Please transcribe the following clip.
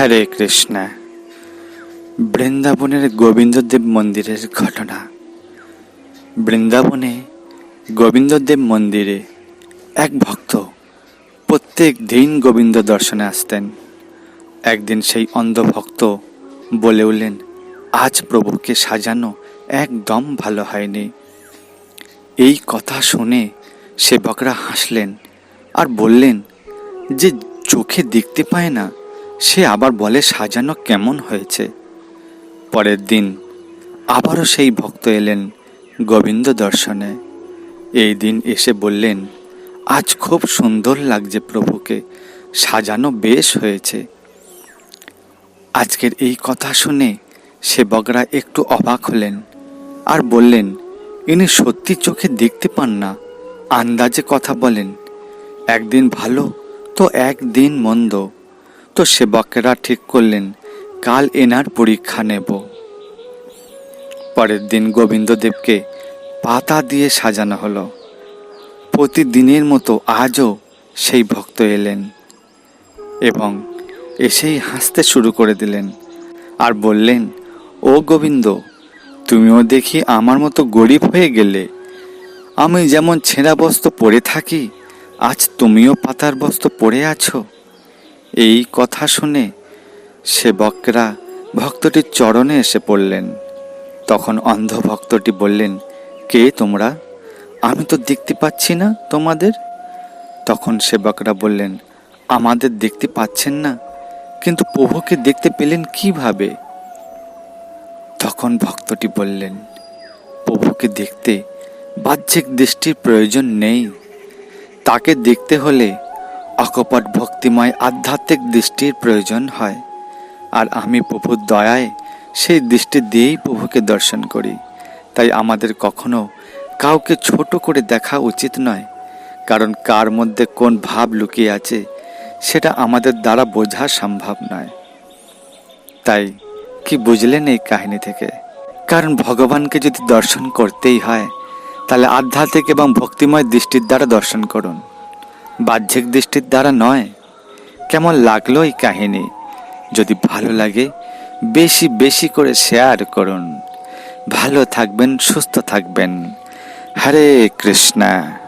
হরে কৃষ্ণ। বৃন্দাবনের গোবিন্দদেব মন্দিরের ঘটনা। বৃন্দাবনে গোবিন্দদেব মন্দিরে এক ভক্ত প্রত্যেক দিন গোবিন্দ দর্শনে আসতেন। একদিন সেই অন্ধ ভক্ত বলে উঠলেন, আজ প্রভুকে সাজানো একদম ভালো হয়নি। এই কথা শুনে সেবকরা হাসলেন আর বললেন, যে চোখে দেখতে পায় না সে আবার বলে, সাজানো কেমন হয়েছে? পরের দিন আবারও সেই ভক্ত এলেন গোবিন্দ দর্শনে। এই দিন এসে বললেন, আজ খুব সুন্দর লাগছে প্রভুকে, সাজানো বেশ হয়েছে। আজকের এই কথা শুনে সেবকরা একটু অবাক হলেন আর বললেন, ইনি সত্যি চোখে দেখতে পান না। আন্দাজে কথা বলেন, একদিন ভালো তো একদিন মন্দ। তো সেবকেরা ঠিক করলেন, কাল এনার পরীক্ষা নেব। পরের দিন গোবিন্দদেবকে পাতা দিয়ে সাজানো হলো। প্রতিদিনের মতো আজও সেই ভক্ত এলেন এবং এসেই হাসতে শুরু করে দিলেন আর বললেন, ও গোবিন্দ, তুমিও দেখি আমার মতো গরিব হয়ে গেলে। আমি যেমন ছেঁড়া বস্ত্র পরে থাকি, আজ তুমিও পাতার বস্ত্র পরে আছো। এই কথা শুনে সেবকরা ভক্তটির চরণে এসে পড়লেন। তখন অন্ধ ভক্তটি বললেন, কে তোমরা? আমি তো দেখতে পাচ্ছি না তোমাদের। তখন সেবকরা বললেন, আমাদের দেখতে পাচ্ছেন না, কিন্তু প্রভুকে দেখতে পেলেন কীভাবে? তখন ভক্তটি বললেন, প্রভুকে দেখতে বাহ্যিক দৃষ্টির প্রয়োজন নেই। তাকে দেখতে হলে অকপট ভক্তিময় আধ্যাত্মিক দৃষ্টির প্রয়োজন হয়। আর আমি প্রভুর দয়ায় সেই দৃষ্টি দিয়েই প্রভুকে দর্শন করি। তাই আমাদের কখনো কাউকে ছোট করে দেখা উচিত নয়। কারণ কার মধ্যে কোন ভাব লুকিয়ে আছে, সেটা আমাদের দ্বারা বোঝা সম্ভব নয়। তাই কি বুঝলেন এই কাহিনী থেকে? কারণ ভগবানকে যদি দর্শন করতেই হয়, তাহলে আধ্যাত্মিক এবং ভক্তিময় দৃষ্টির দ্বারা দর্শন করুন। বাহ্যিক দৃষ্টির দ্বারা নয়। কেমন লাগল এই কাহিনী? যদি ভালো লাগে, বেশি বেশি করে শেয়ার করুন। ভালো থাকবেন, সুস্থ থাকবেন। হরে কৃষ্ণা।